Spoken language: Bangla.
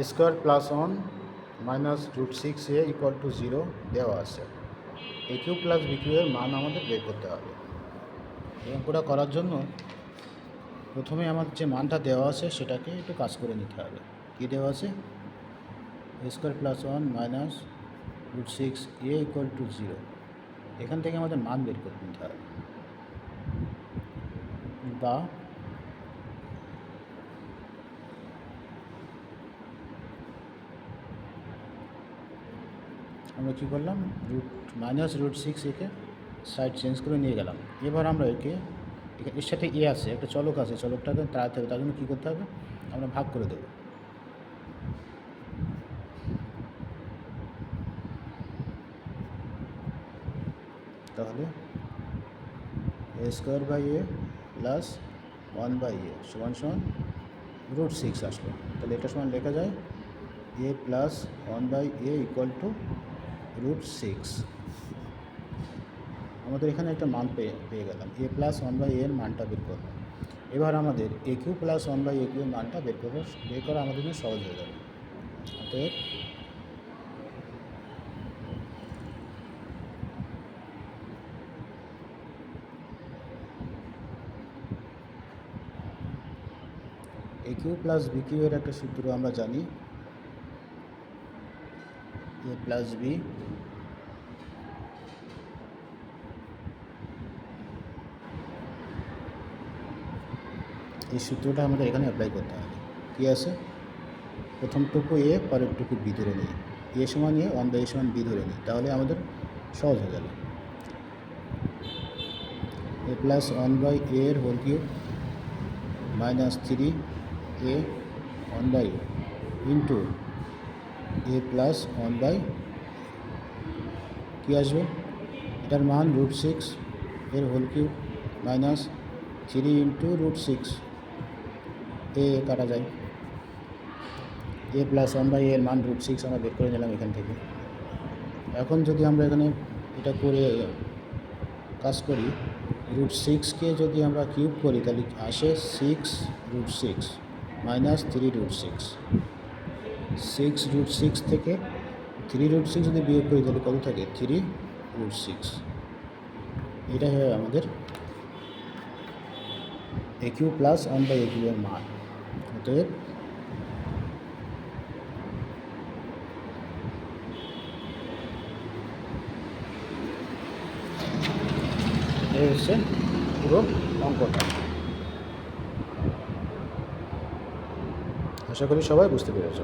Square plus one minus root six A equal to zero দেওয়া আছে। A cube plus B cube এর মান আমাদের বের করতে হবে। এই অঙ্কটা করার জন্য প্রথমে আমার যে মানটা দেওয়া আছে সেটাকে একটু কাজ করে নিতে হবে। কী দেওয়া আছে? Square plus one minus root six A equal to zero এখান থেকে আমাদের মান বের করে নিতে হবে। বা আমরা কী করলাম? রুট মাইনাস রুট সিক্স একে সাইড চেঞ্জ করে নিয়ে গেলাম। এবার আমরা একে এর সাথে এ আছে, একটা চলক আছে, চলকটাকে তাড়াতে হবে তার জন্য কী করতে হবে? আমরা ভাগ করে দেবো। তাহলে a square by a plus one by a সমান সমান রুট সিক্স আসলো। তাহলে এটা সমান লেখা যায় a plus one by a equal to root six আমাদের এখানে একটা মান পেয়ে পেয়ে গেলাম। এ প্লাস ওয়ান বাই এর মানটা বের করলাম এবার আমাদের a cube plus one by a cube মানটা বের করা বের করা আমাদের জন্য সহজ হয়ে যাবে। অতএব a cube plus b cube এর একটা সূত্র আমরা জানি। এ প্লাস বি এই সূত্রটা আমাদের এখানে অ্যাপ্লাই করতে হবে। কী আছে? প্রথমটুকু এ পরেরটুকু বি ধরে নিই। এ সমান এ বাই এ সমান বি ধরে নিই। তাহলে আমাদের সহজ হয়ে যাবে এ প্লাস ওয়ান বাই এর whole cube minus three a one by into a plus one by কী আসবে? এটার মান রুট সিক্স এর whole cube minus three into root six এ কাটা যায়। এ প্লাস ওয়ান বাই এর মান রুট সিক্স আমরা বের করে নিলাম এখান থেকে। এখন যদি আমরা এখানে এটা করে কাজ করি রুট সিক্সকে যদি আমরা কিউব করি, তাহলে আসে six root six minus three root six six root six থেকে থ্রি রুট সিক্স যদি বিয়োগ করি তাহলে কত থাকে? থ্রি রুট সিক্স এটা হয় আমাদের a cube plus one by a cube এর মান। অতএব হচ্ছে পুরো অঙ্কটা। আশা করি সবাই বুঝতে পেরেছ।